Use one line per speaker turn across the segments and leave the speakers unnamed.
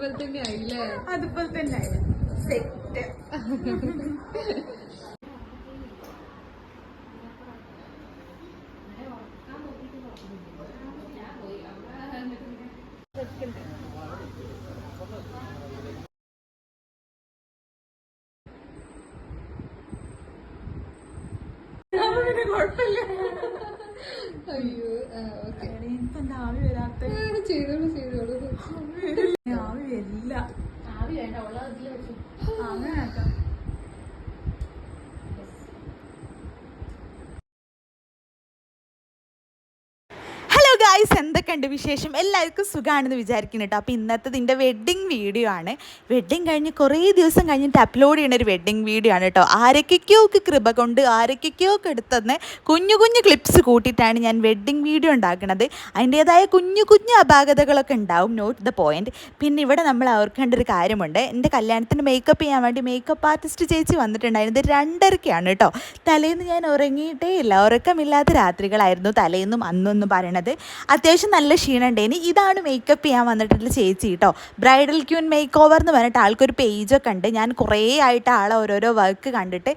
അതുപോലെ തന്നെ ആയില്ലേ?
അതുപോലെ തന്നെ സെറ്റ്
അയ്യോ ഓക്കെ
എനിക്കെന്താ ആവി വരാത്ത
ചെയ്തോളൂ ചെയ്തോളൂ
ആവി വരില്ല ആവി അങ്ങനെ ആക്കാം ഹലോ എന്തൊക്കെയുണ്ട് വിശേഷം എല്ലാവർക്കും സുഖമാണെന്ന് വിചാരിക്കുന്നു കേട്ടോ അപ്പോൾ ഇന്നത്തെ ഇതിന്റെ വെഡ്ഡിങ് വീഡിയോ ആണ്. വെഡ്ഡിങ് കഴിഞ്ഞ് കുറേ ദിവസം കഴിഞ്ഞിട്ട് അപ്ലോഡ് ചെയ്യുന്ന ഒരു വെഡ്ഡിങ് വീഡിയോ ആണ് കേട്ടോ ആരൊക്കെയോ ഒക്കെ കൃപ കൊണ്ട് ആരൊക്കെയോ ഒക്കെ എടുത്തന്ന് കുഞ്ഞു കുഞ്ഞു ക്ലിപ്സ് കൂട്ടിയിട്ടാണ് ഞാൻ വെഡ്ഡിങ് വീഡിയോ ഉണ്ടാക്കുന്നത് അതിന്റേതായ കുഞ്ഞു കുഞ്ഞു അപാകതകളൊക്കെ ഉണ്ടാവും നോട്ട് ദ പോയിന്റ് പിന്നെ ഇവിടെ നമ്മൾ ഓർക്കേണ്ട ഒരു കാര്യമുണ്ട്. എന്റെ കല്യാണത്തിന് മേക്കപ്പ് ചെയ്യാൻ വേണ്ടി മേക്കപ്പ് ആർട്ടിസ്റ്റ് ചേച്ചി വന്നിട്ടുണ്ടായിരുന്നത് രണ്ടരക്കാണ് കേട്ടോ തലേന്ന് ഞാൻ ഉറങ്ങിയിട്ടേ ഇല്ല. ഉറക്കമില്ലാത്ത രാത്രികളായിരുന്നു തലേന്നും അന്നൊന്നും പറയണത്. അത്യാവശ്യം നല്ല ക്ഷീണമുണ്ടേനി ഇതാണ് മേക്കപ്പ് ചെയ്യാൻ വന്നിട്ടുള്ള ചേച്ചി കേട്ടോ ബ്രൈഡൽ ക്യൂൻ മേക്ക് ഓവർ എന്ന് പറഞ്ഞിട്ട് ആൾക്കൊരു പേജൊക്കെ ഉണ്ട്. ഞാൻ കുറേ ആയിട്ട് ആളെ ഓരോരോ വർക്ക് കണ്ടിട്ട്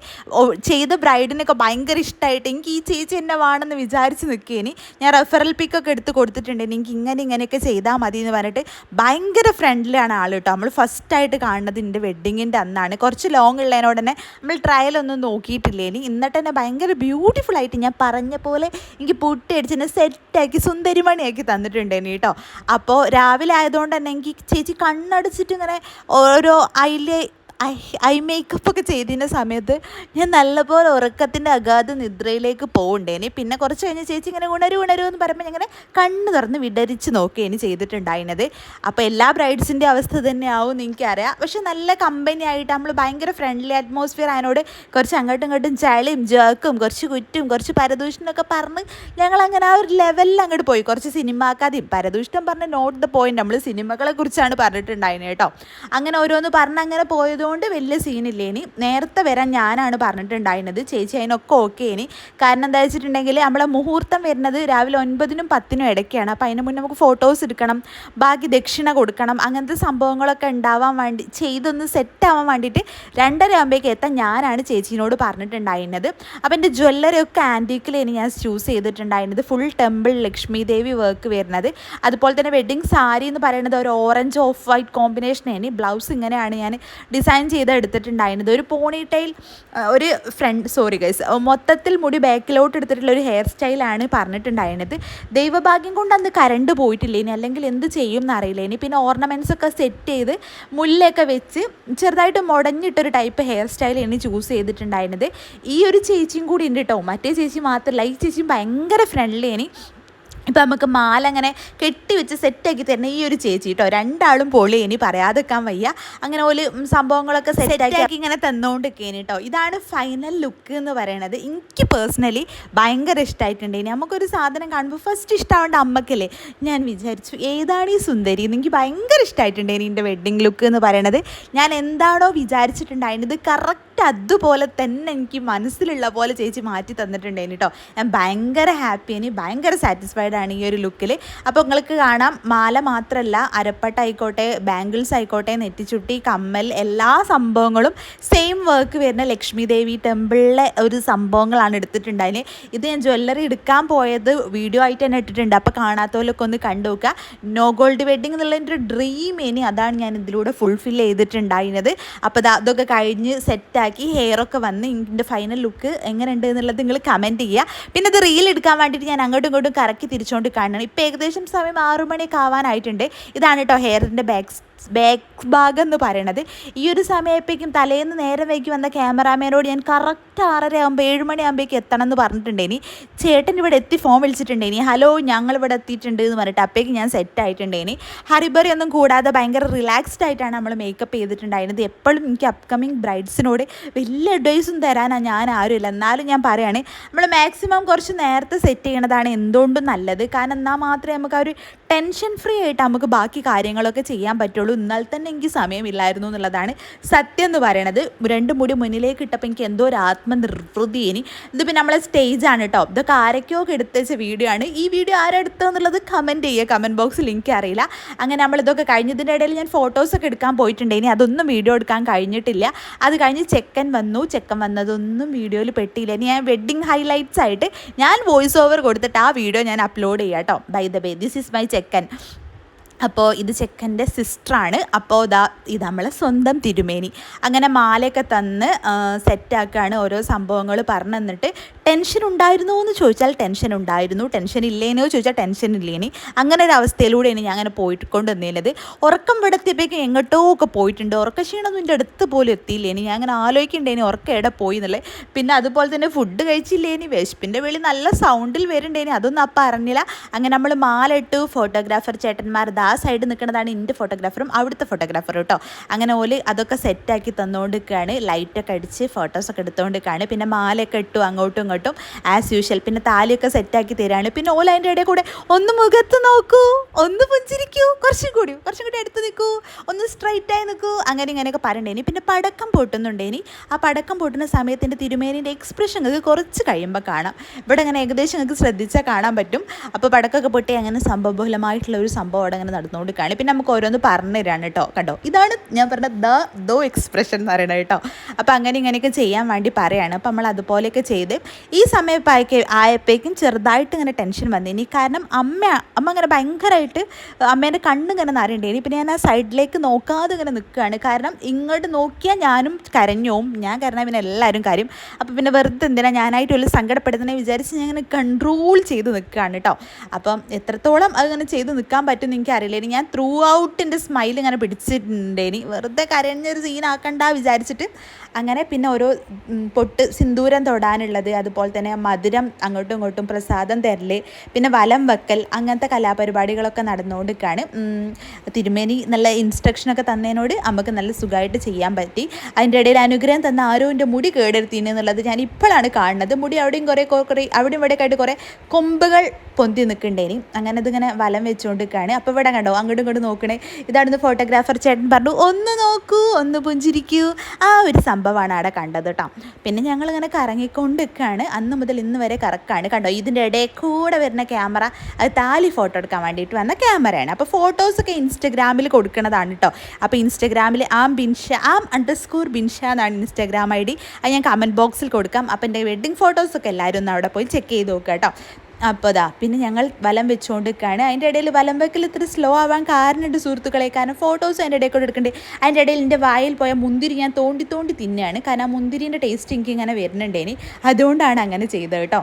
ചെയ്ത ബ്രൈഡിനൊക്കെ ഭയങ്കര ഇഷ്ടമായിട്ട് എനിക്ക് ഈ ചേച്ചി എന്നെ വേണമെന്ന് വിചാരിച്ച് നിൽക്കേനി ഞാൻ റെഫറൽ പിക്കൊക്കെ എടുത്ത് കൊടുത്തിട്ടുണ്ട്. എനിക്ക് ഇങ്ങനെ ഇങ്ങനെയൊക്കെ ചെയ്താൽ മതി എന്ന് പറഞ്ഞിട്ട് ഭയങ്കര ഫ്രണ്ട്ലിയാണ് ആൾ കേട്ടോ നമ്മൾ ഫസ്റ്റായിട്ട് കാണുന്നത് എന്റെ വെഡ്ഡിങ്ങിന്റെ അന്നാണ്. കുറച്ച് ലോങ് ഉള്ളതിനോട് തന്നെ നമ്മൾ ട്രയലൊന്നും നോക്കിയിട്ടില്ലേനി. ഇന്നിട്ട് തന്നെ ഭയങ്കര ബ്യൂട്ടിഫുൾ ആയിട്ട് ഞാൻ പറഞ്ഞ പോലെ എനിക്ക് പൊട്ടിയടിച്ച് എന്നെ സെറ്റാക്കി സുന്ദരിമണിയാക്കി തന്നിട്ടുണ്ടേനി കേട്ടോ. അപ്പോൾ രാവിലെ ആയതുകൊണ്ട് തന്നെ എനിക്ക് ചേച്ചി കണ്ണടച്ചിട്ട് ഇങ്ങനെ ഓരോ അയിലെ ഐ ഐ മേക്കപ്പ് ഒക്കെ ചെയ്തതിന്റെ സമയത്ത് ഞാൻ നല്ലപോലെ ഉറക്കത്തിന്റെ അഗാധ നിദ്രയിലേക്ക് പോകണ്ടേനി പിന്നെ കുറച്ച് കഴിഞ്ഞ് ചേച്ചി ഇങ്ങനെ ഉണരു ഉണരു എന്ന് പറയുമ്പോൾ ഇങ്ങനെ കണ്ണ് തുറന്ന് വിടരിച്ച് നോക്കുകയാണ് ചെയ്തിട്ടുണ്ടായിരുന്നത്. അപ്പോൾ എല്ലാ ബ്രൈഡ്സിന്റെ അവസ്ഥ തന്നെ ആവും എനിക്കറിയാം. പക്ഷെ നല്ല കമ്പനി ആയിട്ട് നമ്മൾ ഭയങ്കര ഫ്രണ്ട്ലി അറ്റ്മോസ്ഫിയർ അതിനോട് കുറച്ച് അങ്ങോട്ടും ഇങ്ങോട്ടും ചളിയും ജേക്കും കുറച്ച് കുറ്റും കുറച്ച് പരദൂഷണമൊക്കെ പറഞ്ഞ് ഞങ്ങൾ അങ്ങനെ ആ ഒരു ലെവലിൽ അങ്ങോട്ട് പോയി. കുറച്ച് സിനിമ സിനിമാക്കാതെയും പരദൂഷണം പറഞ്ഞ് നോട്ട് ദ പോയിന്റ് നമ്മൾ സിനിമകളെ കുറിച്ചാണ് പറഞ്ഞിട്ടുണ്ടായിരുന്നത് കേട്ടോ. അങ്ങനെ ഓരോന്ന് പറഞ്ഞ് അങ്ങനെ പോയതുകൊണ്ട് വലിയ സീനില്ലേനി നേരത്തെ വരാൻ ഞാനാണ് പറഞ്ഞിട്ടുണ്ടായിരുന്നത്. ചേച്ചി അതിനൊക്കെ ഓക്കെ ഇനി. കാരണം എന്താ വെച്ചിട്ടുണ്ടെങ്കിൽ നമ്മളെ മുഹൂർത്തം വരുന്നത് രാവിലെ ഒൻപതിനും പത്തിനും ഇടയ്ക്കാണ്. അപ്പോൾ അതിന് മുന്നേ നമുക്ക് ഫോട്ടോസ് എടുക്കണം. ബാക്കി ദക്ഷിണ കൊടുക്കണം. അങ്ങനത്തെ സംഭവങ്ങളൊക്കെ ഉണ്ടാവാൻ വേണ്ടി ചെയ്തൊന്ന് സെറ്റ് ആവാൻ വേണ്ടിയിട്ട് രണ്ടര ആകുമ്പോഴേക്ക് എത്താൻ ഞാനാണ് ചേച്ചീനോട് പറഞ്ഞിട്ടുണ്ടായിരുന്നത്. അപ്പോൾ എന്റെ ജ്വല്ലറി ഒക്കെ ആന്റീക്കിലാണ് ഞാൻ ചൂസ് ചെയ്തിട്ടുണ്ടായിരുന്നത്. Full temple Lakshmi Devi work വരുന്നത്. അതുപോലെ തന്നെ വെഡ്ഡിങ് സാരി എന്ന് പറയുന്നത് ഒരു ഓറഞ്ച് ഓഫ് വൈറ്റ് കോമ്പിനേഷൻ കോമ്പിനേഷനാണ് ബ്ലൗസ് ഇങ്ങനെയാണ് ഞാൻ ഡിസൈൻ ചെയ്ത് എടുത്തിട്ടുണ്ടായിരുന്നത് ഒരു പോണി ടൈൽ ഒരു ഫ്രണ്ട് സോറി ഗൈസ് മൊത്തത്തിൽ മുടി ബാക്കിലോട്ട് എടുത്തിട്ടുള്ള ഒരു ഹെയർ സ്റ്റൈലാണ് പറഞ്ഞിട്ടുണ്ടായിരുന്നത്. ദൈവഭാഗ്യം കൊണ്ട് അന്ന് കറണ്ട് പോയിട്ടില്ല. ഇനി അല്ലെങ്കിൽ എന്ത് ചെയ്യും എന്നറിയില്ല. ഇനി പിന്നെ ഓർണമെന്റ്സ് ഒക്കെ സെറ്റ് ചെയ്ത് മുല്ലൊക്കെ വെച്ച് ചെറുതായിട്ട് മുടഞ്ഞിട്ടൊരു ടൈപ്പ് ഹെയർ സ്റ്റൈൽ ഇനി ചൂസ് ചെയ്തിട്ടുണ്ടായിരുന്നത്. ഈ ഒരു ചേച്ചിയും കൂടി ഉണ്ട് കേട്ടോ മറ്റേ ചേച്ചി മാത്രമല്ല ഈ ചേച്ചി ഭയങ്കര ഫ്രണ്ട്ലി ഇനി ഇപ്പം നമുക്ക് മാല അങ്ങനെ കെട്ടി വെച്ച് സെറ്റാക്കി തരുന്ന ഈ ഒരു ചേച്ചി കേട്ടോ രണ്ടാളും പൊളി ഇനി പറയാതെ പറയാതെക്കാൻ വയ്യ. അങ്ങനെ ഒരു സംഭവങ്ങളൊക്കെ സെറ്റാക്കി ഇങ്ങനെ തന്നുകൊണ്ട് കേട്ടോ ഇതാണ് ഫൈനൽ ലുക്ക് എന്ന് പറയണത്. എനിക്ക് പേഴ്സണലി ഭയങ്കര ഇഷ്ടമായിട്ടുണ്ട് ഇനി നമുക്കൊരു സാധനം കാണുമ്പോൾ ഫസ്റ്റ് ഇഷ്ടമാവേണ്ട അമ്മക്കല്ലേ. ഞാൻ വിചാരിച്ചു ഏതാണ് ഈ സുന്ദരി? എനിക്ക് ഭയങ്കര ഇഷ്ടമായിട്ടുണ്ട് ഇനി എന്റെ വെഡ്ഡിങ് ലുക്ക് എന്ന് പറയണത്. ഞാൻ എന്താണോ വിചാരിച്ചിട്ടുണ്ടായിരുന്നത് കറക്റ്റ് അതുപോലെ തന്നെ എനിക്ക് മനസ്സിലുള്ള പോലെ ചേച്ചി മാറ്റി തന്നിട്ടുണ്ടായിരുന്നു കേട്ടോ ഞാൻ ഭയങ്കര ഹാപ്പിയാണ് ഭയങ്കര സാറ്റിസ്ഫൈഡ് ആണ് ഈ ഒരു ലുക്കിൽ അപ്പോൾ നിങ്ങൾക്ക് കാണാം മാല മാത്രമല്ല അരപ്പട്ട ആയിക്കോട്ടെ ബാംഗിൾസ് ആയിക്കോട്ടെ നെറ്റിച്ചുട്ടി കമ്മൽ എല്ലാ സംഭവങ്ങളും സെയിം വർക്ക് വരുന്ന ലക്ഷ്മി ദേവി ടെമ്പിളിലെ ഒരു സംഭവങ്ങളാണ് എടുത്തിട്ടുണ്ടായിന്. ഇത് ഞാൻ ജ്വല്ലറി എടുക്കാൻ പോയത് വീഡിയോ ആയിട്ട് തന്നെ ഇട്ടിട്ടുണ്ട്. അപ്പോൾ കാണാത്തവരൊക്കെ ഒന്ന് കണ്ടു നോക്കുക. നോ ഗോൾഡ് വെഡ്ഡിംഗ് എന്നുള്ള എന്റെ ഒരു ഡ്രീം ഇനി അതാണ് ഞാൻ ഇതിലൂടെ ഫുൾഫിൽ ചെയ്തിട്ടുണ്ടായിരുന്നത്. അപ്പോൾ അതൊക്കെ കഴിഞ്ഞ് സെറ്റാക്കി ഹെയറൊക്കെ വന്ന് എന്റെ ഫൈനൽ ലുക്ക് എങ്ങനെയുണ്ട് എന്നുള്ളത് നിങ്ങൾ കമന്റ് ചെയ്യുക. പിന്നെ ഇത് റീൽ എടുക്കാൻ വേണ്ടിയിട്ട് ഞാൻ അങ്ങോട്ടും ഇങ്ങോട്ടും കറക്കി തിരിച്ചുകൊണ്ട് കാണണം ഇപ്പോൾ ഏകദേശം സമയം ആറു മണിയൊക്കെ ആവാനായിട്ടുണ്ട്. ഇതാണ് കേട്ടോ ഹെയറിന്റെ ബാക്ക് ബാക്ക് ഭാഗം എന്ന് പറയണത്. ഈ ഒരു സമയത്തേക്കും തലേന്ന് നേരം വൈകി വന്ന ക്യാമറാമാനോട് ഞാൻ കറക്റ്റ് ആറര ആകുമ്പോൾ ഏഴ് മണിയാകുമ്പോഴേക്ക് എത്തണം എന്ന് പറഞ്ഞിട്ടുണ്ടേനി. ചേട്ടൻ ഇവിടെ എത്തി ഫോൺ വിളിച്ചിട്ടുണ്ടേനി. ഹലോ ഞങ്ങൾ ഇവിടെ എത്തിയിട്ടുണ്ട് എന്ന് പറഞ്ഞിട്ട് അപ്പോഴേക്ക് ഞാൻ സെറ്റ് ആയിട്ടുണ്ടേനി. ഹറിബറി ഒന്നും കൂടാതെ ഭയങ്കര റിലാക്സ്ഡ് ആയിട്ടാണ് നമ്മൾ മേക്കപ്പ് ചെയ്തിട്ടുണ്ടായിരുന്നത്. എപ്പോഴും എനിക്ക് അപ്കമിങ് ബ്രൈഡ്സിനോട് വലിയ അഡ്വൈസും തരാനാണ് ഞാൻ ആരുമില്ല എന്നാലും ഞാൻ പറയുകയാണ് നമ്മൾ മാക്സിമം കുറച്ച് നേരത്തെ സെറ്റ് ചെയ്യണതാണ് എന്തുകൊണ്ടും നല്ലത്. കാരണം എന്നാൽ മാത്രമേ നമുക്ക് ആ ഒരു ടെൻഷൻ ഫ്രീ ആയിട്ട് നമുക്ക് ബാക്കി കാര്യങ്ങളൊക്കെ ചെയ്യാൻ പറ്റുള്ളൂ. എന്നാൽ തന്നെ എനിക്ക് സമയമില്ലായിരുന്നു എന്നുള്ളതാണ് സത്യം എന്ന് പറയണത്. രണ്ട് മുടി മുന്നിലേക്ക് ഇട്ടപ്പോൾ എനിക്ക് എന്തോ ഒരു ആത്മനിർവൃതി ഇനി. ഇതിപ്പോൾ നമ്മളെ സ്റ്റേജാണ് കേട്ടോ ഇതൊക്കെ ആരൊക്കെയോ ഒക്കെ എടുത്ത് വെച്ച വീഡിയോ ആണ് ഈ വീഡിയോ ആരെടുത്തതെന്നുള്ളത് കമന്റ് ചെയ്യുക. കമന്റ് ബോക്സ് ലിങ്ക് അറിയില്ല. അങ്ങനെ നമ്മളിതൊക്കെ കഴിഞ്ഞതിന്റെ ഇടയിൽ ഞാൻ ഫോട്ടോസൊക്കെ എടുക്കാൻ പോയിട്ടുണ്ട്. ഇനി അതൊന്നും വീഡിയോ എടുക്കാൻ കഴിഞ്ഞിട്ടില്ല. അത് കഴിഞ്ഞ് ചെക്കൻ വന്നു. ചെക്കൻ വന്നതൊന്നും വീഡിയോയിൽ പെട്ടിയില്ല. ഇനി ഞാൻ വെഡ്ഡിങ് ഹൈലൈറ്റ്സ് ആയിട്ട് ഞാൻ വോയിസ് ഓവർ കൊടുത്തിട്ട് ആ വീഡിയോ ഞാൻ അപ്ലോഡ് ചെയ്യാം കേട്ടോ by the way this is my ചെക്കൻ kan അപ്പോൾ ഇത് ചെക്കന്റെ സിസ്റ്ററാണ്. അപ്പോൾ ഇതാ ഇത് നമ്മളെ സ്വന്തം തിരുമേനി. അങ്ങനെ മാലയൊക്കെ തന്ന് സെറ്റാക്കുകയാണ് ഓരോ സംഭവങ്ങൾ പറഞ്ഞു തന്നിട്ട് ടെൻഷൻ ഉണ്ടായിരുന്നോ എന്ന് ചോദിച്ചാൽ ടെൻഷൻ ഉണ്ടായിരുന്നു. ടെൻഷൻ ഇല്ലേനോ ചോദിച്ചാൽ ടെൻഷൻ ഇല്ലേനി. അങ്ങനെ ഒരു അവസ്ഥയിലൂടെയാണ് ഞാൻ അങ്ങനെ പോയിട്ട് കൊണ്ടുവന്നിരുന്നത്. ഉറക്കം വെടത്തിയപ്പോഴേക്കും എങ്ങോട്ടോ ഒക്കെ പോയിട്ടുണ്ട്. ഉറക്ക ക്ഷീണമൊന്നും എന്റെ അടുത്ത് പോലും എത്തിയില്ലേനി. ഞാൻ അങ്ങനെ ആലോചിക്കണ്ടേനി ഉറക്കം എവിടെ പോയി എന്നുള്ളത്. പിന്നെ അതുപോലെ തന്നെ ഫുഡ് കഴിച്ചില്ലേനി. വിശപ്പിന്റെ വെളി നല്ല സൗണ്ടിൽ വരുന്നുണ്ടേനി. അതൊന്നും അപ്പം അറിഞ്ഞില്ല അങ്ങനെ നമ്മൾ മാല ഫോട്ടോഗ്രാഫർ ചേട്ടന്മാർ ദാ സൈഡ് നിൽക്കുന്നതാണ് എന്റെ ഫോട്ടോഗ്രാഫറും അവിടുത്തെ ഫോട്ടോഗ്രാഫറും കേട്ടോ അങ്ങനെ ഓൽ അതൊക്കെ സെറ്റാക്കി തന്നുകൊണ്ടിരിക്കുകയാണ് ലൈറ്റൊക്കെ അടിച്ച് ഫോട്ടോസൊക്കെ എടുത്തുകൊണ്ടിരിക്കുകയാണ് പിന്നെ മാലയൊക്കെ ഇട്ടു അങ്ങോട്ടും ഇങ്ങോട്ടും ആസ് യൂഷ്വൽ പിന്നെ താലിയൊക്കെ സെറ്റാക്കി തരാണ്. പിന്നെ ഓല അതിന്റെ ഇടയിൽ കൂടെ ഒന്ന് മുഖത്ത് നോക്കൂ ഒന്ന് പുഞ്ചിരിക്കൂ കുറച്ചും കൂടി കുറച്ചും കൂടി അടുത്ത് നിൽക്കൂ ഒന്ന് സ്ട്രൈറ്റായി നിൽക്കൂ അങ്ങനെ ഇങ്ങനെയൊക്കെ പറയണ്ടേനി. പിന്നെ പടക്കം പൊട്ടുന്നുണ്ടേനി. ആ പടക്കം പൊട്ടുന്ന സമയത്തിന്റെ തിരുമേനിന്റെ എക്സ്പ്രഷൻ നിങ്ങൾക്ക് കുറച്ച് കഴിയുമ്പോൾ കാണാം. ഇവിടെ അങ്ങനെ ഏകദേശം നിങ്ങൾക്ക് ശ്രദ്ധിച്ചാൽ കാണാൻ പറ്റും. അപ്പോൾ പടക്കമൊക്കെ പൊട്ടി അങ്ങനെ സംഭവബഹുലമായിട്ടുള്ള ഒരു സംഭവം അവിടെ അങ്ങനെ നടന്നുകൊണ്ടിരിക്കുകയാണ്. പിന്നെ നമുക്ക് ഓരോന്ന് പറഞ്ഞു തരാണ് കേട്ടോ. കണ്ടോ? ഇതാണ് ഞാൻ പറഞ്ഞ ദ ദോ എക്സ്പ്രഷൻ എന്ന് പറയുന്നത് കേട്ടോ. അപ്പോൾ അങ്ങനെ ഇങ്ങനെയൊക്കെ ചെയ്യാൻ വേണ്ടി പറയാണ്. അപ്പോൾ നമ്മൾ അതുപോലെയൊക്കെ ചെയ്ത് ഈ സമയപ്പായക്ക് ആയപ്പോഴേക്കും ചെറുതായിട്ട് ഇങ്ങനെ ടെൻഷൻ വന്നിനി കാരണം അമ്മ അമ്മ ഇങ്ങനെ ഭയങ്കരമായിട്ട് അമ്മേന്റെ കണ്ണിങ്ങനെ നിറയണ്ടേനി പിന്നെ ഞാൻ ആ സൈഡിലേക്ക് നോക്കാതെ ഇങ്ങനെ നിൽക്കുകയാണ്. കാരണം ഇങ്ങോട്ട് നോക്കിയാൽ ഞാനും കരഞ്ഞോവും ഞാൻ കരഞ്ഞാൽ പിന്നെ എല്ലാവരും കാര്യം. അപ്പോൾ പിന്നെ വെറുതെ എന്തിനാ? ഞാനായിട്ട് വലിയ സങ്കടപ്പെടുന്നതിനെ വിചാരിച്ച് ഞാൻ ഇങ്ങനെ കൺട്രോൾ ചെയ്ത് നിൽക്കുകയാണ് കേട്ടോ. അപ്പം എത്രത്തോളം അതിങ്ങനെ ചെയ്ത് നിൽക്കാൻ പറ്റും എനിക്ക് അറിയില്ല. ഇനി ഞാൻ ത്രൂ ഔട്ടിന്റെ സ്മൈൽ ഇങ്ങനെ പിടിച്ചിട്ടുണ്ടേനി വെറുതെ കരഞ്ഞൊരു സീനാക്കണ്ട വിചാരിച്ചിട്ട് അങ്ങനെ പിന്നെ ഓരോ പൊട്ട് സിന്ദൂരം തൊടാനുള്ളത് അതുപോലെ തന്നെ മധുരം അങ്ങോട്ടും ഇങ്ങോട്ടും പ്രസാദം തരൽ പിന്നെ വലം വെക്കൽ അങ്ങനത്തെ കലാപരിപാടികളൊക്കെ നടന്നുകൊണ്ടിരിക്കുകയാണ് തിരുമേനി നല്ല ഇൻസ്ട്രക്ഷനൊക്കെ തന്നതിനോട് നമുക്ക് നല്ല സുഖമായിട്ട് ചെയ്യാൻ പറ്റി. അതിന്റെ ഇടയിൽ അനുഗ്രഹം തന്ന ആരോ എന്റെ മുടി കേടെടുത്തിന് എന്നുള്ളത് ഞാൻ ഇപ്പോഴാണ് കാണുന്നത്. മുടി അവിടെയും കുറേ കുറേ അവിടെയും ഇവിടെയൊക്കെ ആയിട്ട് കുറേ കൊമ്പുകൾ പൊന്തി നിൽക്കണ്ടേനി അങ്ങനെ ഇതിങ്ങനെ വലം വെച്ചുകൊണ്ടിരിക്കുകയാണ്. അപ്പോൾ ഇവിടെ കണ്ടോ? അങ്ങോട്ടും ഇങ്ങോട്ടും നോക്കണേ. ഇതാണെന്ന് ഫോട്ടോഗ്രാഫർ ചേട്ടൻ പറഞ്ഞു ഒന്ന് നോക്കൂ ഒന്ന് പുഞ്ചിരിക്കൂ. ആ ഒരു സംഭവമാണ് അവിടെ കണ്ടത് കേട്ടോ. പിന്നെ ഞങ്ങൾ ഇങ്ങനെ കറങ്ങിക്കൊണ്ട് നിൽക്കുകയാണ് അന്ന് മുതൽ ഇന്ന് വരെ കറക്കാണ്. കണ്ടോ? ഇതിന്റെ ഇടയിൽ കൂടെ വരുന്ന ക്യാമറ അത് താലി ഫോട്ടോ എടുക്കാൻ വേണ്ടിയിട്ട് വന്ന ക്യാമറയാണ് അപ്പോൾ ഫോട്ടോസൊക്കെ ഇൻസ്റ്റഗ്രാമിൽ കൊടുക്കുന്നതാണ് കേട്ടോ. അപ്പോൾ ഇൻസ്റ്റഗ്രാമിൽ am Binsha am underscore Binsha എന്നാണ് ഇൻസ്റ്റാഗ്രാം ഐ ഡി. അത് ഞാൻ കമന്റ് ബോക്സിൽ കൊടുക്കാം. അപ്പോൾ എന്റെ വെഡ്ഡിങ് ഫോട്ടോസൊക്കെ എല്ലാവരും ഒന്ന് അവിടെ പോയി ചെക്ക് ചെയ്ത് നോക്കുക കേട്ടോ. അപ്പോൾ പിന്നെ ഞങ്ങൾ വലം വെച്ചുകൊണ്ടിരിക്കുകയാണ് അതിന്റെ ഇടയിൽ വലം വെക്കൽ ഇത്ര സ്ലോ ആവാൻ കാരണമുണ്ട് സുഹൃത്തുക്കളെ. കാരണം ഫോട്ടോസ് അതിന്റെ ഇടയിൽ കൂടെ എടുക്കണ്ടേ? അതിന്റെ ഇടയിൽ എന്റെ വായിൽ പോയ മുന്തിരി ഞാൻ തോണ്ടി തോണ്ടി തിന്നുകയാണ് കാരണം ആ മുന്തിരിന്റെ ടേസ്റ്റ് എനിക്ക് ഇങ്ങനെ വരുന്നുണ്ടേനി. അതുകൊണ്ടാണ് അങ്ങനെ ചെയ്തത് കേട്ടോ.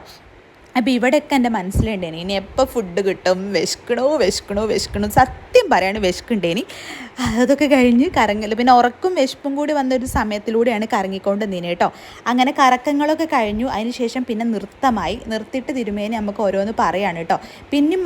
അപ്പോൾ ഇവിടെയൊക്കെ എന്റെ മനസ്സിലുണ്ടേനി. ഇനി എപ്പോൾ ഫുഡ് കിട്ടും? വിശക്കണോ? വിശക്കണോ? വിശക്കണോ? സത്യം പറയാണ് വിശക്കുണ്ടേനി. അതൊക്കെ കഴിഞ്ഞ് കറങ്ങൽ പിന്നെ ഉറക്കും വിശപ്പും കൂടി വന്നൊരു സമയത്തിലൂടെയാണ് കറങ്ങിക്കൊണ്ട് നീന കേട്ടോ. അങ്ങനെ കറക്കങ്ങളൊക്കെ കഴിഞ്ഞു. അതിനുശേഷം പിന്നെ നൃത്തമായി. നിർത്തിയിട്ട് തിരുമേനി നമുക്ക് ഓരോന്ന് പറയാണ് കേട്ടോ. പിന്നെ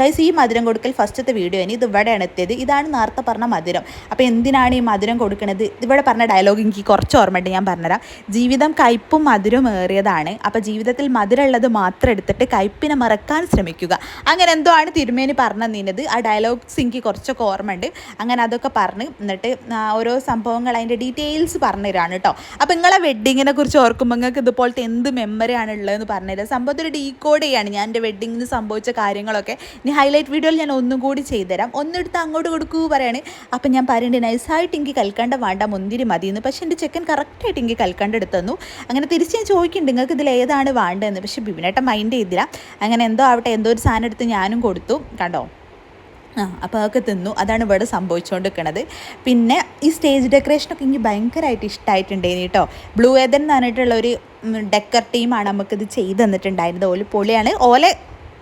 ഗൈസ് ഈ മധുരം കൊടുക്കൽ ഫസ്റ്റത്തെ വീഡിയോ ഇനി ഇത് ഇവിടെയാണ് എത്തിയത്. ഇതാണ് നേരത്തെ പറഞ്ഞ മധുരം. അപ്പോൾ എന്തിനാണ് ഈ മധുരം കൊടുക്കുന്നത് ഇവിടെ പറഞ്ഞ ഡയലോഗ് എനിക്ക് കുറച്ച് ഓർമ്മയുണ്ട്. ഞാൻ പറഞ്ഞുതരാം. ജീവിതം കയ്പും മധുരവും ഏറിയതാണ്. അപ്പോൾ ജീവിതത്തിൽ മധുരമുള്ളത് മാത്രം എടുത്തിട്ട് കയ്പിനെ മറക്കാൻ ശ്രമിക്കുക. അങ്ങനെ എന്തോ ആണ് തിരുമേനി പറഞ്ഞു തന്നത് ആ ഡയലോഗ്സ് എനിക്ക് കുറച്ചൊക്കെ ഓർമ്മയുണ്ട്. അങ്ങനെ അതൊക്കെ പറഞ്ഞ് എന്നിട്ട് ഓരോ സംഭവങ്ങൾ അതിന്റെ ഡീറ്റെയിൽസ് പറഞ്ഞു തരാണ് കേട്ടോ. അപ്പോൾ നിങ്ങളെ വെഡ്ഡിങ്ങിനെ കുറിച്ച് ഓർക്കുമ്പോൾ നിങ്ങൾക്ക് ഇതുപോലത്തെ എന്ത് മെമ്മറിയാണ് ഉള്ളതെന്ന് പറഞ്ഞുതരാം. സംഭവത്തിൽ ഡീകോഡ് ചെയ്യാണ് ഞാൻ എന്റെ വെഡ്ഡിങ്ങിന് സംഭവിച്ച കാര്യങ്ങളൊക്കെ. ഇനി ഹൈലൈറ്റ് വീഡിയോയിൽ ഞാൻ ഒന്നും കൂടി ചെയ്തുതരാം. ഒന്നെടുത്ത് അങ്ങോട്ട് കൊടുക്കൂ പറയാണ്. അപ്പം ഞാൻ പറയേണ്ടത് നൈസായിട്ട് എനിക്ക് കൽക്കണ്ട വേണ്ട മുന്തിരി മതിയെന്ന്. പക്ഷേ എന്റെ ചെക്കൻ കറക്റ്റായിട്ട് എനിക്ക് കൽക്കണ്ട എടുത്തു തന്നു. അങ്ങനെ തിരിച്ച് ഞാൻ ചോദിക്കുന്നുണ്ട് നിങ്ങൾക്ക് ഇതിൽ ഏതാണ് വേണ്ടതെന്ന്? പക്ഷേ ബിബിനേട്ടൻ മൈൻഡ് ചെയ്തില്ല. അങ്ങനെ എന്തോ ആവട്ടെ എന്തോ ഒരു സാധനം എടുത്ത് ഞാനും കൊടുത്തു. കണ്ടോ? ആ അപ്പോൾ അതൊക്കെ തിന്നു. അതാണ് ഇവിടെ സംഭവിച്ചുകൊണ്ടിരിക്കുന്നത് പിന്നെ ഈ സ്റ്റേജ് ഡെക്കറേഷനൊക്കെ എനിക്ക് ഭയങ്കരമായിട്ട് ഇഷ്ടമായിട്ടുണ്ടായിരുന്നു കേട്ടോ. ബ്ലൂ ഏതൻ എന്ന് പറഞ്ഞിട്ടുള്ള ഒരു ഡെക്കർ ടീമാണ് നമുക്കിത് ചെയ്ത് തന്നിട്ടുണ്ടായിരുന്നത്. ഓൽ പൊളിയാണ്. ഓലെ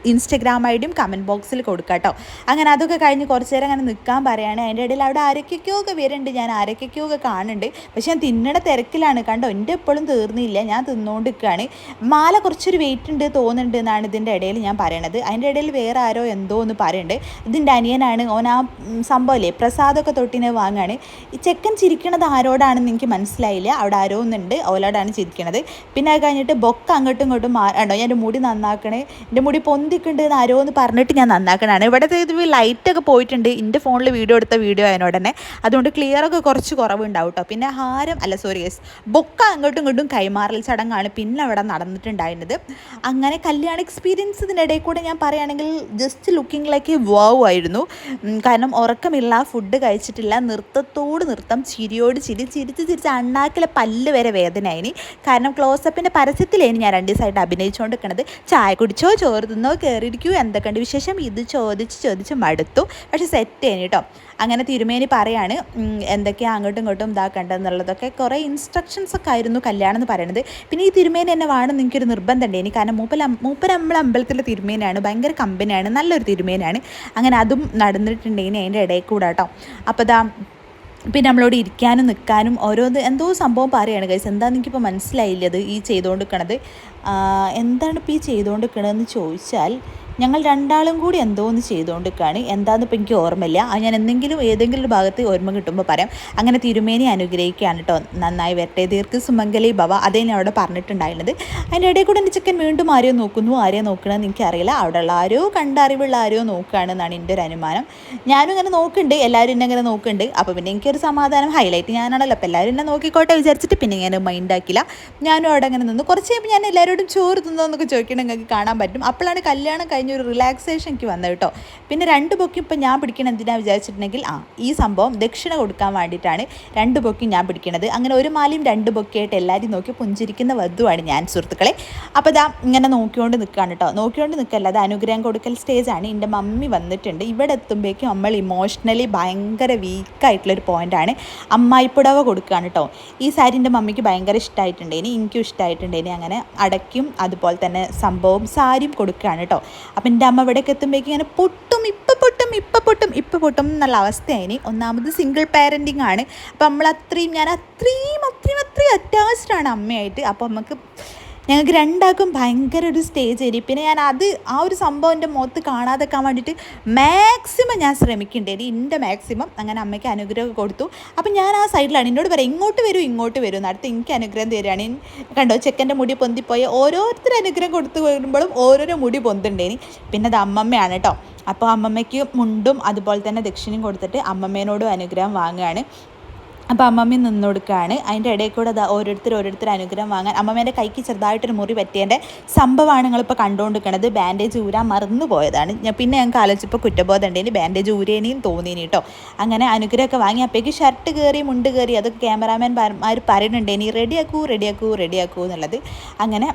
ഇൻസ്റ്റഗ്രാം ഐ ഡിയും കമന്റ് ബോക്സിൽ കൊടുക്കുക കേട്ടോ അങ്ങനെ അതൊക്കെ കഴിഞ്ഞ് കുറച്ച് നേരം അങ്ങനെ നിൽക്കാൻ പറയുകയാണ് അതിന്റെ ഇടയിൽ അവിടെ ആരൊക്കെയൊക്കെയോ ഒക്കെ വരുന്നുണ്ട്. ഞാൻ ആരൊക്കെയൊക്കെയോ ഒക്കെ കാണുന്നുണ്ട്. പക്ഷേ ഞാൻ തിന്നണ തിരക്കിലാണ്. കണ്ടോ എന്റെ എപ്പോഴും തീർന്നില്ല. ഞാൻ തിന്നുകൊണ്ട് നിൽക്കുകയാണ് മാല കുറച്ചൊരു വെയിറ്റ് ഉണ്ട് തോന്നുന്നുണ്ട് എന്നാണ് ഇതിന്റെ ഇടയിൽ ഞാൻ പറയണത്. അതിന്റെ ഇടയിൽ വേറെ ആരോ എന്തോ എന്ന് പറയുന്നുണ്ട് ഇതിന്റെ അനിയനാണ്. ഓൻ ആ സംഭവമല്ലേ? പ്രസാദമൊക്കെ തൊട്ടിനെ വാങ്ങാണ്. ഈ ചെക്കൻ ചിരിക്കണത് ആരോടാണെന്ന് എനിക്ക് മനസ്സിലായില്ല. അവിടെ ആരോ ഒന്നുണ്ട്. ഓലോടാണ് ചിരിക്കണത്. പിന്നെ അത് കഴിഞ്ഞിട്ട് ബൊക്ക അങ്ങോട്ടും ഇങ്ങോട്ടും മാറണ്ടോ ഞാൻ എന്റെ മുടി നന്നാക്കണേ. എന്റെ മുടി പൊന്തി പൊന്തിക്കുണ്ട് എന്ന് ആരോ എന്ന് പറഞ്ഞിട്ട് ഞാൻ നന്നാക്കണതാണ്. ഇവിടുത്തെ ഇത് ലൈറ്റൊക്കെ പോയിട്ടുണ്ട്. എന്റെ ഫോണിൽ വീഡിയോ എടുത്ത വീഡിയോ ആയതിനോട് തന്നെ. അതുകൊണ്ട് ക്ലിയറൊക്കെ കുറച്ച് കുറവുണ്ടാവും കേട്ടോ പിന്നെ ഹാരം അല്ല സോറി യെസ് ബൊക്ക അങ്ങോട്ടും ഇങ്ങോട്ടും കൈമാറൽ ചടങ്ങാണ് പിന്നെ അവിടെ നടന്നിട്ടുണ്ടായിരുന്നത്. അങ്ങനെ കല്യാണ എക്സ്പീരിയൻസ് ഇതിനിടയിൽ കൂടെ ഞാൻ പറയുകയാണെങ്കിൽ ജസ്റ്റ് ലുക്കിങ്ങിലേക്ക് വാവ് ആയിരുന്നു. കാരണം ഉറക്കമില്ല ഫുഡ് കഴിച്ചിട്ടില്ല നൃത്തത്തോട് നൃത്തം ചിരിയോട് ചിരി ചിരിച്ച് ചിരിച്ച് അണ്ണാക്കിലെ പല്ല് വരെ വേദനയായിനി കാരണം ക്ലോസപ്പിന്റെ പരസ്യത്തിലേനി ഞാൻ രണ്ട് ദിവസമായിട്ട് അഭിനയിച്ചുകൊണ്ട് നിൽക്കുന്നത് ചായ കുടിച്ചോ ചോറ് തിന്നോ കയറിയിരിക്കൂ എന്തൊക്കെയുണ്ട് വിശേഷം? ഇത് ചോദിച്ച് ചോദിച്ച് മടുത്തു. പക്ഷെ സെറ്റ് ചെയ്യണി കേട്ടോ. അങ്ങനെ തിരുമേനി പറയാണ് എന്തൊക്കെയാണ് അങ്ങോട്ടും ഇങ്ങോട്ടും ഇതാക്കേണ്ടതെന്നുള്ളതൊക്കെ കുറേ ഇൻസ്ട്രക്ഷൻസ് ഒക്കെ ആയിരുന്നു കല്യാണം എന്ന് പറയുന്നത് പിന്നെ ഈ തിരുമേനി എന്നെ വേണമെന്ന് എനിക്കൊരു നിർബന്ധം എനിക്ക് കാരണം മൂപ്പല നമ്മളെ അമ്പലത്തിലെ തിരുമേനാണ് ഭയങ്കര കമ്പനിയാണ് നല്ലൊരു തിരുമേനാണ് അങ്ങനെ അതും നടന്നിട്ടുണ്ടെങ്കിൽ അതിന്റെ ഇടയിൽ കൂടെ കേട്ടോ അപ്പോൾ ദാ പിന്നെ നമ്മളോട് ഇരിക്കാനും നിൽക്കാനും ഓരോ എന്തോ സംഭവം പറയുകയാണ് കൈസ് എന്താണെന്ന് എനിക്കിപ്പോൾ മനസ്സിലായില്ല അത് ഈ ചെയ്തുകൊണ്ട് നിൽക്കണത് എന്താണ് ഇപ്പോൾ ഈ ചെയ്തുകൊണ്ട് നിൽക്കണതെന്ന് ചോദിച്ചാൽ ഞങ്ങൾ രണ്ടാളും കൂടി എന്തോ ഒന്ന് ചെയ്തുകൊണ്ടിരിക്കുകയാണ്. എന്താണെന്ന് ഇപ്പോൾ എനിക്ക് ഓർമ്മയില്ല. ആ ഞാൻ എന്തെങ്കിലും ഏതെങ്കിലും ഒരു ഭാഗത്ത് ഓർമ്മ കിട്ടുമ്പോൾ പറയാം. അങ്ങനെ തിരുമേനി അനുഗ്രഹിക്കുകയാണ് കേട്ടോ നന്നായി വരട്ടെ. ദീർഘ സുമംഗലി ഭവ. അതേ ഞാൻ അവിടെ പറഞ്ഞിട്ടുണ്ടായിരുന്നത്. അതിന്റെ ഇടയിൽ കൂടെ എന്റെ ചിക്കൻ വീണ്ടും ആരെയോ നോക്കുന്നു. ആരെയോ നോക്കണമെന്ന് എനിക്കറിയില്ല. അവിടെയുള്ള ആരോ കണ്ടറിവുള്ള ആരോ നോക്കുകയാണെന്നാണ് എന്റെ ഒരു അനുമാനം. ഞാനും ഇങ്ങനെ നോക്കുന്നുണ്ട്. എല്ലാവരും എന്നെ ഇങ്ങനെ നോക്കുന്നുണ്ട്. അപ്പോൾ പിന്നെ എനിക്കൊരു സമാധാനം. ഹൈലൈറ്റ് ഞാനാണല്ലോ. അപ്പോൾ എല്ലാവരും എന്നെ നോക്കിക്കോട്ടെ വിചാരിച്ചിട്ട് പിന്നെ ഞാൻ മൈൻഡ് ആക്കില്ല ഞാനും അവിടെ അങ്ങനെ നിന്ന് കുറച്ച് കഴിയുമ്പോൾ ഞാൻ എല്ലാവരോടും ചോറ് തിന്നോ എന്നൊക്കെ ചോദിക്കണം നിങ്ങൾക്ക് കാണാൻ പറ്റും. അപ്പോഴാണ് കല്യാണം കഴിഞ്ഞ ഒരു റിലാക്സേഷൻ എനിക്ക് വന്നത് കേട്ടോ പിന്നെ രണ്ട് ബൊക്കും ഇപ്പം ഞാൻ പിടിക്കണം എന്തിനാണ് വിചാരിച്ചിട്ടുണ്ടെങ്കിൽ ആ ഈ സംഭവം ദക്ഷിണ കൊടുക്കാൻ വേണ്ടിയിട്ടാണ് രണ്ട് ബൊക്കും ഞാൻ പിടിക്കണത്. അങ്ങനെ ഒരു മാലയും രണ്ട് ബൊക്കെയായിട്ട് എല്ലാവരും നോക്കി പുഞ്ചിരിക്കുന്ന വധുവാണ് ഞാൻ സുഹൃത്തുക്കളെ. അപ്പോൾ ഇതാ ഇങ്ങനെ നോക്കിക്കൊണ്ട് നിൽക്കുകയാണ് കേട്ടോ നോക്കിക്കൊണ്ട് നിൽക്കല്ല അത് അനുഗ്രഹം കൊടുക്കൽ സ്റ്റേജാണ് എന്റെ മമ്മി വന്നിട്ടുണ്ട്. ഇവിടെ എത്തുമ്പോഴേക്കും നമ്മൾ ഇമോഷണലി ഭയങ്കര വീക്കായിട്ടുള്ളൊരു പോയിന്റാണ് അമ്മായിപ്പുടവ കൊടുക്കുകയാണ് കേട്ടോ ഈ സാരി എന്റെ മമ്മിക്ക് ഭയങ്കര ഇഷ്ടമായിട്ടുണ്ടേനി എനിക്കും ഇഷ്ടമായിട്ടുണ്ടേനി അങ്ങനെ അടയ്ക്കും അതുപോലെ തന്നെ സംഭവം സാരിയും കൊടുക്കുകയാണ് കേട്ടോ അപ്പം എന്റെ അമ്മ ഇവിടേക്ക് എത്തുമ്പോഴേക്കും ഇങ്ങനെ പൊട്ടും ഇപ്പം പൊട്ടും ഇപ്പം പൊട്ടും ഇപ്പം പൊട്ടും എന്നുള്ള അവസ്ഥയായിന്. ഒന്നാമത് സിംഗിൾ പാരന്റിങ് ആണ്. അപ്പം നമ്മൾ അത്രയും ഞാൻ അത്രയും അത്രയും അത്രയും അറ്റാച്ച്ഡ് ആണ് അമ്മയായിട്ട്. അപ്പോൾ നമുക്ക് ഞങ്ങൾക്ക് രണ്ടാൾക്കും ഭയങ്കര ഒരു സ്റ്റേജ് ആയിരിക്കും. പിന്നെ ഞാൻ അത് ആ ഒരു സംഭവം എന്റെ മുഖത്ത് കാണാതെക്കാൻ വേണ്ടിയിട്ട് മാക്സിമം ഞാൻ ശ്രമിക്കുന്നുണ്ട്. എന്റെ മാക്സിമം അങ്ങനെ അമ്മയ്ക്ക് അനുഗ്രഹം കൊടുത്തു. അപ്പം ഞാൻ ആ സൈഡിലാണ് എന്നോട് പറയാം ഇങ്ങോട്ട് വരൂ ഇങ്ങോട്ട് വരൂ. അടുത്ത് എനിക്ക് അനുഗ്രഹം തരികയാണ്. കണ്ടോ ചെക്കന്റെ മുടി പൊന്തിപ്പോയ. ഓരോരുത്തർ അനുഗ്രഹം കൊടുത്തു വരുമ്പോഴും ഓരോരോ മുടി പൊന്തുണ്ടേനി പിന്നെ അത് അമ്മമ്മയാണ് കേട്ടോ. അപ്പോൾ അമ്മമ്മയ്ക്ക് മുണ്ടും അതുപോലെ തന്നെ ദക്ഷിണയും കൊടുത്തിട്ട് അമ്മമ്മേനോടും അനുഗ്രഹം വാങ്ങുകയാണ്. അപ്പോൾ അമ്മമ്മ നിന്ന് കൊടുക്കുകയാണ് അതിന്റെ ഇടയിൽ കൂടെ അത് ഓരോരുത്തർ ഓരോരുത്തർ അനുഗ്രഹം വാങ്ങാൻ അമ്മമ്മേന്റെ കൈക്ക് ചെറുതായിട്ടൊരു മുറി പറ്റിയതിന്റെ സംഭവമാണ് നിങ്ങളിപ്പോൾ കണ്ടുകൊണ്ടിരിക്കുന്നത് ബാൻഡേജ് ഊരാൻ മറന്നു പോയതാണ്. ഞാൻ പിന്നെ ഞങ്ങൾക്ക് ആലോചിച്ചപ്പോൾ കുറ്റബോധം ഉണ്ടെങ്കിൽ ബാൻഡേജ് ഊരേനെയും തോന്നിയിനി കേട്ടോ അങ്ങനെ അനുഗ്രഹമൊക്കെ വാങ്ങി അപ്പോഴേക്ക് ഷർട്ട് കയറി മുണ്ട് കയറി അതൊക്കെ ക്യാമറാമാൻമാർ പറയുന്നുണ്ട്. ഇനി റെഡിയാക്കൂ റെഡിയാക്കൂ റെഡിയാക്കൂ എന്നുള്ളത്. അങ്ങനെ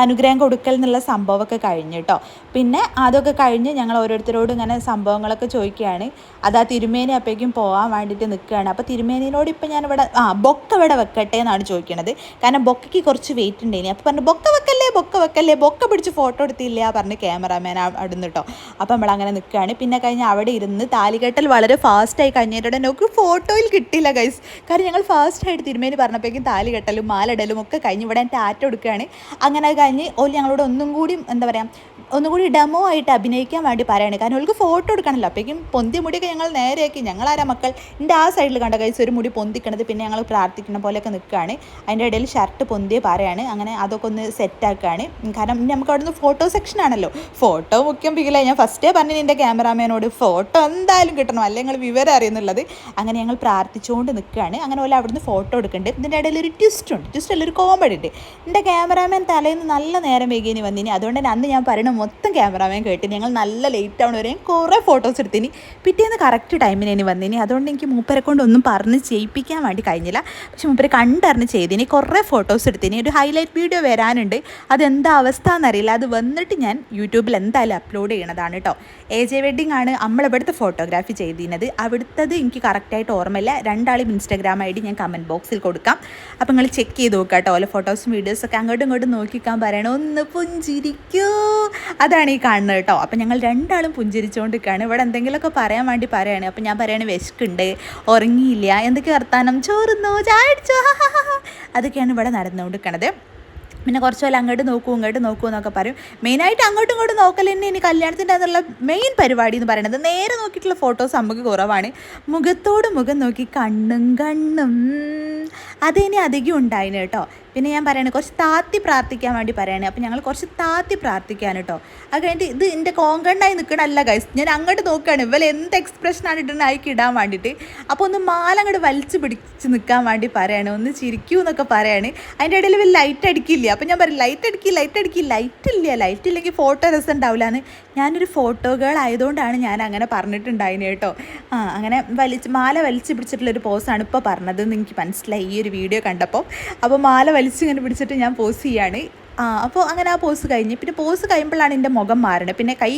അനുഗ്രഹം കൊടുക്കൽ എന്നുള്ള സംഭവമൊക്കെ കഴിഞ്ഞു കേട്ടോ പിന്നെ അതൊക്കെ കഴിഞ്ഞ് ഞങ്ങൾ ഓരോരുത്തരോടും ഇങ്ങനെ സംഭവങ്ങളൊക്കെ ചോദിക്കുകയാണ്. അത് ആ തിരുമേനി അപ്പോഴേക്കും പോകാൻ വേണ്ടിയിട്ട് നിൽക്കുകയാണ്. അപ്പോൾ തിരുമേനിനോട് ഇപ്പം ഞാനിവിടെ ആ ബൊക്ക ഇവിടെ വെക്കട്ടെ എന്നാണ് ചോദിക്കണത്. കാരണം ബൊക്കയ്ക്ക് കുറച്ച് വെയിറ്റ് ഉണ്ടേനി. അപ്പോൾ പറഞ്ഞു ബൊക്ക വെക്കല്ലേ ബൊക്ക വെക്കല്ലേ ബൊക്ക പിടിച്ച് ഫോട്ടോ എടുത്തില്ല പറഞ്ഞ് ക്യാമറാമാൻ അവിടുന്ന് കേട്ടോ അപ്പോൾ നമ്മൾ അങ്ങനെ നിൽക്കുകയാണ് പിന്നെ കഴിഞ്ഞ് അവിടെ ഇരുന്ന് താലികെട്ടൽ വളരെ ഫാസ്റ്റായി കഴിഞ്ഞിട്ട് നമുക്ക് ഫോട്ടോയിൽ കിട്ടിയില്ല ഗൈസ് കാരണം ഞങ്ങൾ ഫാസ്റ്റായിട്ട് തിരുമേനി പറഞ്ഞപ്പോഴേക്കും താലി കെട്ടലും മാലിടലും ഒക്കെ കഴിഞ്ഞ് ഇവിടെ ടാറ്റ എടുക്കുകയാണ്. അങ്ങനെ കഴിഞ്ഞ് ഓൽ ഞങ്ങളോട് ഒന്നും കൂടി എന്താ പറയുക ഒന്നും കൂടി ഡെമോ ആയിട്ട് അഭിനയിക്കാൻ വേണ്ടി പറയുകയാണ് കാരണം അവൾക്ക് ഫോട്ടോ എടുക്കണമല്ലോ അപ്പോഴേക്കും പൊന്തി മുടിയൊക്കെ ഞങ്ങൾ നേരെയാക്കി. ഞങ്ങളാരാ മക്കൾ? എന്റെ ആ സൈഡിൽ കണ്ട കൈസ് ഒരു മുടി പൊന്തിക്കണത്. പിന്നെ ഞങ്ങൾ പ്രാർത്ഥിക്കുന്ന പോലെയൊക്കെ നിൽക്കുകയാണ്. അതിന്റെ ഇടയിൽ ഷർട്ട് പൊന്തിയ പറയാണ്. അങ്ങനെ അതൊക്കെ ഒന്ന് സെറ്റാക്കുകയാണ് കാരണം നമുക്ക് അവിടുന്ന് ഫോട്ടോ സെക്ഷൻ ആണല്ലോ. ഫോട്ടോ മുഖ്യം പിക്കില്ല ഞാൻ ഫസ്റ്റേ പറഞ്ഞു എന്റെ ക്യാമറാമാനോട് ഫോട്ടോ എന്തായാലും കിട്ടണം. അല്ലെങ്കിൽ ഞങ്ങൾ വിവരം അറിയുന്നുള്ളത്? അങ്ങനെ ഞങ്ങൾ പ്രാർത്ഥിച്ചുകൊണ്ട് നിൽക്കുകയാണ്. അങ്ങനെ പോലെ അവിടുന്ന് ഫോട്ടോ എടുക്കുന്നുണ്ട്. ഇതിന്റെ ഇടയിൽ ഒരു ട്വിസ്റ്റ് ഉണ്ട്. ട്വിസ്റ്റ് അല്ല ഒരു കോമഡി ഉണ്ട്. എന്റെ ക്യാമറാമാൻ തലേന്ന് നല്ല നേരം വൈകിനി വന്നിനി. അതുകൊണ്ട് തന്നെ അന്ന് ഞാൻ പറയണ മൊത്തം ക്യാമറാമാൻ കേട്ടി ഞങ്ങൾ നല്ല ലേറ്റ് ആവണ വരെയും കുറേ ഫോട്ടോസ് എടുത്തിനി. പിറ്റേന്ന് കറക്റ്റ് ടൈമിന് ഇനി വന്നിനി. അതുകൊണ്ട് എനിക്ക് മൂപ്പരെ കൊണ്ടൊന്നും പറഞ്ഞ് ചെയ്യിപ്പിക്കാൻ വേണ്ടി കഴിഞ്ഞില്ല. പക്ഷെ മൂപ്പരെ കണ്ടറിഞ്ഞ് ചെയ്തിനി. കുറേ ഫോട്ടോസ് എടുത്തിനി. ഒരു ഹൈലൈറ്റ് വീഡിയോ വരാനുണ്ട്. അതെന്താ അവസ്ഥ എന്നറിയില്ല അത് വന്നിട്ട് ഞാൻ യൂട്യൂബിൽ എന്തായാലും അപ്ലോഡ് ചെയ്യണതാണ് കേട്ടോ എ ജെ വെഡിങ് ആണ് നമ്മളിവിടുത്തെ ഫോട്ടോഗ്രാഫി ചെയ്തിരുന്നത് അവിടുത്തത് എനിക്ക് കറക്റ്റായിട്ട് ഓർമ്മയില്ല. രണ്ടാളും ഇൻസ്റ്റാഗ്രാം ഐ ഡി ഞാൻ കമന്റ് ബോക്സിൽ കൊടുക്കാം. അപ്പോൾ നിങ്ങൾ ചെക്ക് ചെയ്ത് നോക്കാം കേട്ടോ ഓരോ ഫോട്ടോസും വീഡിയോസൊക്കെ അങ്ങോട്ടും ഇങ്ങോട്ടും നോക്കിക്കാൻ പറയണം. ഒന്ന് പുഞ്ചിരിക്കൂ. അതാണ് ഈ കാണുന്നത് കേട്ടോ. അപ്പം ഞങ്ങൾ രണ്ടാളും പുഞ്ചിരിച്ചുകൊണ്ടിരിക്കുകയാണ്. ഇവിടെ എന്തെങ്കിലുമൊക്കെ പറയാൻ വേണ്ടി പറയുകയാണ്. അപ്പം ഞാൻ പറയുകയാണ് വിശക്കുണ്ട് ഉറങ്ങിയില്ല എന്തൊക്കെ വർത്താനം? ചോറുന്നു? ചായ അടിച്ചോ അതൊക്കെയാണ് ഇവിടെ നടന്നുകൊണ്ടിരിക്കണത്. പിന്നെ കുറച്ച് പോലെ അങ്ങോട്ട് നോക്കൂ ഇങ്ങോട്ട് നോക്കൂ എന്നൊക്കെ പറയും. മെയിനായിട്ട് അങ്ങോട്ടും ഇങ്ങോട്ടും നോക്കൽ തന്നെ ഇനി കല്യാണത്തിന്റെ അതുള്ള മെയിൻ പരിപാടി എന്ന് പറയുന്നത് നേരെ നോക്കിയിട്ടുള്ള ഫോട്ടോസ് നമുക്ക് കുറവാണ്. മുഖത്തോട് മുഖം നോക്കി കണ്ണും കണ്ണും. അതിന് അധികം ഉണ്ടായിന് കേട്ടോ. പിന്നെ ഞാൻ പറയണേ കുറച്ച് താത്തി പ്രാർത്ഥിക്കാൻ വേണ്ടി പറയണേ. അപ്പോൾ ഞങ്ങൾ കുറച്ച് താത്തി പ്രാർത്ഥിക്കാൻ കേട്ടോ. അത് കഴിഞ്ഞിട്ട് ഇത് എന്റെ കോങ്കണ്ണായി നിൽക്കണല്ല ഗൈസ് ഞാൻ അങ്ങോട്ട് നോക്കുകയാണ് ഇവൽ എന്ത് എക്സ്പ്രഷനാണ് ഇടുന്നത് അയക്ക് ഇടാൻ വേണ്ടിയിട്ട്. അപ്പോൾ ഒന്ന് മാല അങ്ങോട്ട് വലിച്ച് പിടിച്ച് നിൽക്കാൻ വേണ്ടി പറയണേ. ഒന്ന് ചിരിക്കൂ എന്നൊക്കെ പറയാണ്. അതിന്റെ ഇടയിൽ ലൈറ്റ് അടിക്കില്ല. അപ്പോൾ ഞാൻ പറയും ലൈറ്റ് അടിക്കി ലൈറ്റ് അടിക്കി. ലൈറ്റ് ഇല്ല ലൈറ്റ് ഇല്ലെങ്കിൽ ഫോട്ടോ രസം ഉണ്ടാവില്ല ഞാനൊരു ഫോട്ടോ ഗേൾ ആയതുകൊണ്ടാണ് ഞാൻ അങ്ങനെ പറഞ്ഞിട്ടുണ്ടായിന് കേട്ടോ. ആ അങ്ങനെ വലിച്ച് മാല വലിച്ച് പിടിച്ചിട്ടുള്ളൊരു പോസാണ് ഇപ്പോൾ പറഞ്ഞത്. എന്ന് എനിക്ക് മനസ്സിലായി. ഈ ഒരു വീഡിയോ കണ്ടപ്പോൾ അപ്പോൾ മാല വലിച്ച് ഇങ്ങനെ പിടിച്ചിട്ട് ഞാൻ പോസ് ചെയ്യാണ്. ആ അപ്പോൾ അങ്ങനെ ആ പോസ് കഴിഞ്ഞ്. പിന്നെ പോസ് കഴിയുമ്പോഴാണ് എന്റെ മുഖം മാറണത്. പിന്നെ കൈ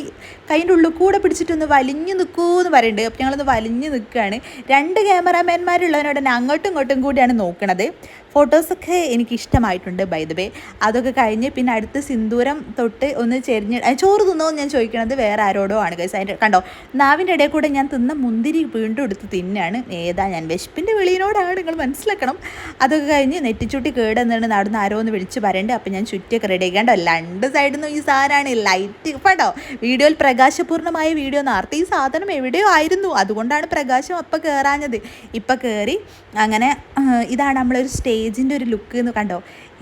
കൈന്റെ ഉള്ളിൽ കൂടെ പിടിച്ചിട്ടൊന്ന് വലിഞ്ഞു നിൽക്കൂ എന്ന് പറയുന്നുണ്ട് അപ്പോൾ ഞങ്ങളൊന്ന് വലിഞ്ഞു നിൽക്കുകയാണ്. രണ്ട് ക്യാമറാമാൻമാരുള്ളവരോട് തന്നെ അങ്ങോട്ടും ഇങ്ങോട്ടും കൂടിയാണ് നോക്കണത്. ഫോട്ടോസൊക്കെ എനിക്ക് ഇഷ്ടമായിട്ടുണ്ട് ബൈ ദ വേ അതൊക്കെ കഴിഞ്ഞ് പിന്നെ അടുത്ത് സിന്ദൂരം തൊട്ട് ഒന്ന് ചെരിഞ്ഞ് ചോറ് തിന്നോ ഞാൻ ചോദിക്കണത് വേറെ ആരോടോ ആണ് ഗൈസ് അതിന്റെ കണ്ടോ? നാവിന്റെ ഇടയിൽ കൂടെ ഞാൻ തിന്ന മുന്തിരി വീണ്ടും എടുത്ത് തിന്നാണ്. ഏതാ ഞാൻ വിശപ്പിന്റെ വെളിയിനോടാണ് നിങ്ങൾ മനസ്സിലാക്കണം. അതൊക്കെ കഴിഞ്ഞ് നെറ്റിച്ചുട്ടി കേടെന്നാണ് നടന്ന് ആരോ ഒന്ന് വിളിച്ച് പറയണ്ടേ. അപ്പം ഞാൻ ചുറ്റിയൊക്കെ റെഡി ആക്കണ്ടോ രണ്ട് സൈഡിൽ നിന്നും ഈ സാധനമാണ് ലൈറ്റ് കേട്ടോ വീഡിയോയിൽ പ്രകാശപൂർണമായ വീഡിയോ നേരത്തെ ഈ സാധനം എവിടെയോ ആയിരുന്നു. അതുകൊണ്ടാണ് പ്രകാശം അപ്പം കയറാഞ്ഞത് ഇപ്പം കയറി അങ്ങനെ ഇതാണ് നമ്മളൊരു സ്റ്റേജിന്റെ ഒരു ലുക്ക് എന്ന് കണ്ടോ?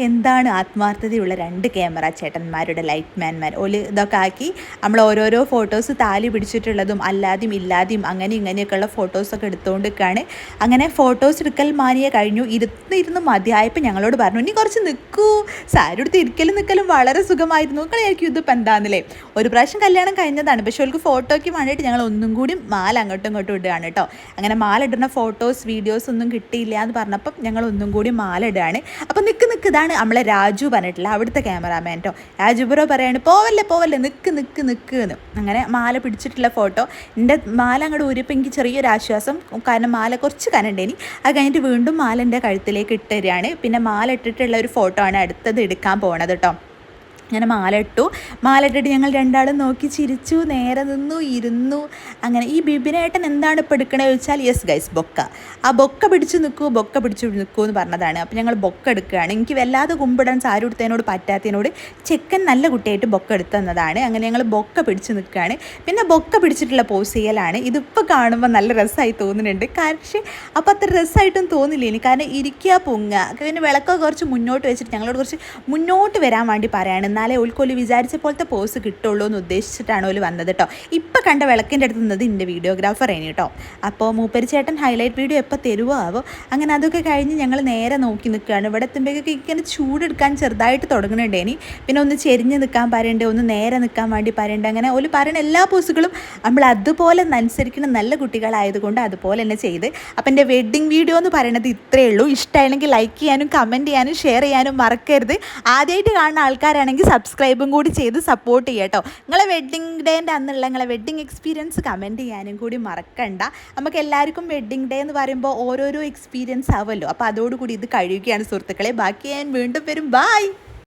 എന്താണ് ആത്മാർത്ഥതയുള്ള രണ്ട് ക്യാമറ ചേട്ടന്മാരുടെ ലൈറ്റ് മാൻമാർ? ഓൽ ഇതൊക്കെ ആക്കി നമ്മൾ ഓരോരോ ഫോട്ടോസ് താലി പിടിച്ചിട്ടുള്ളതും അല്ലാതെയും ഇല്ലാതെയും അങ്ങനെ ഇങ്ങനെയൊക്കെയുള്ള ഫോട്ടോസൊക്കെ എടുത്തുകൊണ്ടിരിക്കുകയാണ് അങ്ങനെ ഫോട്ടോസ് എടുക്കൽ മാനിയെ കഴിഞ്ഞു. ഇരുന്ന് ഇരുന്ന് മതിയായപ്പോൾ ഞങ്ങളോട് പറഞ്ഞു ഇനി കുറച്ച് നിൽക്കൂ സാരി ഇരിക്കലും നിൽക്കലും വളരെ സുഖമായിരുന്നു. നിങ്ങളായിരിക്കും ഇതിപ്പോൾ എന്താണെന്നില്ലേ ഒരു പ്രാവശ്യം കല്യാണം കഴിഞ്ഞതാണ്. പക്ഷെ അവൾക്ക് ഫോട്ടോയ്ക്ക് വേണ്ടിയിട്ട് ഞങ്ങൾ ഒന്നും കൂടി മാല അങ്ങോട്ടും ഇങ്ങോട്ടും ഇടുകയാണ് കേട്ടോ. അങ്ങനെ മാല ഇടുന്ന ഫോട്ടോസ് വീഡിയോസ് ഒന്നും കിട്ടിയില്ല എന്ന് പറഞ്ഞപ്പം ഞങ്ങൾ ഒന്നും കൂടി മാല ഇടുകയാണ്. അപ്പം നിൽക്ക് നിൽക്ക് ഇതാണ് നമ്മളെ രാജു പറഞ്ഞിട്ടില്ല അവിടുത്തെ ക്യാമറാമാൻ കേട്ടോ രാജു ബ്രോ പറയാണ് പോവല്ലേ പോവല്ലേ നിൽക്ക് നിൽക്ക് നിൽക്ക് എന്ന് അങ്ങനെ മാല പിടിച്ചിട്ടുള്ള ഫോട്ടോ എന്റെ മാല അങ്ങോട്ട് ഊരിയപ്പോൾ എനിക്ക് ചെറിയൊരു ആശ്വാസം കാരണം മാല കുറച്ച് കനണ്ടേനി അത് കഴിഞ്ഞിട്ട് വീണ്ടും മാല എന്റെ കഴുത്തിലേക്ക് ഇട്ട് തരികയാണ്. പിന്നെ മാല ഇട്ടിട്ടുള്ള ഒരു ഫോട്ടോ ആണ് അടുത്തത് എടുക്കാൻ പോണത് കേട്ടോ അങ്ങനെ മാല ഇട്ടു മാല ഇട്ടിട്ട് ഞങ്ങൾ രണ്ടാളും നോക്കി ചിരിച്ചു നേരെ നിന്നു ഇരുന്നു. അങ്ങനെ ഈ ബിബിനേട്ടൻ എന്താണ് ഇപ്പോൾ എടുക്കണത് ചോദിച്ചാൽ യെസ് ഗൈസ് ബൊക്ക. ആ ബൊക്ക പിടിച്ച് നിൽക്കൂ ബൊക്ക പിടിച്ച് നിൽക്കൂ എന്ന് പറഞ്ഞതാണ്. അപ്പോൾ ഞങ്ങൾ ബൊക്ക എടുക്കുകയാണ്. എനിക്ക് വല്ലാതെ കുമ്പിടാൻ സാരി എടുത്തതിനോട് പറ്റാത്തതിനോട് ചെക്കൻ നല്ല കുട്ടിയായിട്ട് ബൊക്ക എടുത്തതാണ് അങ്ങനെ ഞങ്ങൾ ബൊക്ക പിടിച്ച് നിൽക്കുകയാണ്. പിന്നെ ബൊക്ക പിടിച്ചിട്ടുള്ള പോസ് ചെയ്യലാണ്. ഇതിപ്പോൾ കാണുമ്പോൾ നല്ല രസമായി തോന്നുന്നുണ്ട്. പക്ഷേ അപ്പോൾ അത്ര രസമായിട്ടും തോന്നില്ല ഇനി? കാരണം ഇരിക്കുക പൊങ്ങുക പിന്നെ വിളക്കൊക്കെ കുറച്ച് മുന്നോട്ട് വെച്ചിട്ട് ഞങ്ങളോട് കുറച്ച് മുന്നോട്ട് വരാൻ വേണ്ടി പറയാണ്. എന്നാലേ ഓൽക്കൊൽ വിചാരിച്ച പോലത്തെ പോസ് കിട്ടുള്ളൂ എന്ന് ഉദ്ദേശിച്ചിട്ടാണ് ഓൽ വന്നത് കേട്ടോ ഇപ്പം കണ്ട വിളക്കിന്റെ അടുത്ത് നിന്നത് എന്റെ വീഡിയോഗ്രാഫർ ആണ് കേട്ടോ അപ്പോൾ മൂപ്പരി ചേട്ടൻ ഹൈലൈറ്റ് വീഡിയോ എപ്പോൾ തരുമോ ആവോ അങ്ങനെ അതൊക്കെ കഴിഞ്ഞ് ഞങ്ങൾ നേരെ നോക്കി നിൽക്കുകയാണ്. ഇവിടെ എത്തുമ്പോഴേക്കൊക്കെ ഇങ്ങനെ ചൂടെടുക്കാൻ ചെറുതായിട്ട് തുടങ്ങുന്നുണ്ട് ഇനി. പിന്നെ ഒന്ന് ചെരിഞ്ഞ് നിൽക്കാൻ പറയണ്ടേ ഒന്ന് നേരെ നിൽക്കാൻ വേണ്ടി പറയണ്ടേ. അങ്ങനെ ഓൽ പറയുന്ന എല്ലാ പോസുകളും നമ്മൾ അതുപോലെ അനുസരിക്കുന്ന നല്ല കുട്ടികളായതുകൊണ്ട് അതുപോലെ തന്നെ ചെയ്ത്. അപ്പം എന്റെ വെഡ്ഡിങ് വീഡിയോ എന്ന് പറയുന്നത് ഇത്രയേ ഉള്ളൂ. ഇഷ്ടമായില്ലെങ്കിൽ ലൈക്ക് ചെയ്യാനും കമന്റ് ചെയ്യാനും ഷെയർ ചെയ്യാനും മറക്കരുത്. ആദ്യമായിട്ട് കാണുന്ന ആൾക്കാരാണെങ്കിൽ സബ്സ്ക്രൈബും കൂടി ചെയ്ത് സപ്പോർട്ട് ചെയ്യുക കേട്ടോ നിങ്ങളെ വെഡ്ഡിങ് ഡേന്റെ അന്നുള്ള നിങ്ങളെ വെഡ്ഡിങ് എക്സ്പീരിയൻസ് കമന്റ് ചെയ്യാനും കൂടി മറക്കണ്ട. നമുക്ക് എല്ലാവർക്കും വെഡ്ഡിങ് ഡേ എന്ന് പറയുമ്പോൾ ഓരോരോ എക്സ്പീരിയൻസ് ആവുമല്ലോ അപ്പോൾ അതോടുകൂടി ഇത് കഴിയുകയാണ് സുഹൃത്തുക്കളെ. ബാക്കി ഞാൻ വീണ്ടും വരും. ബായ്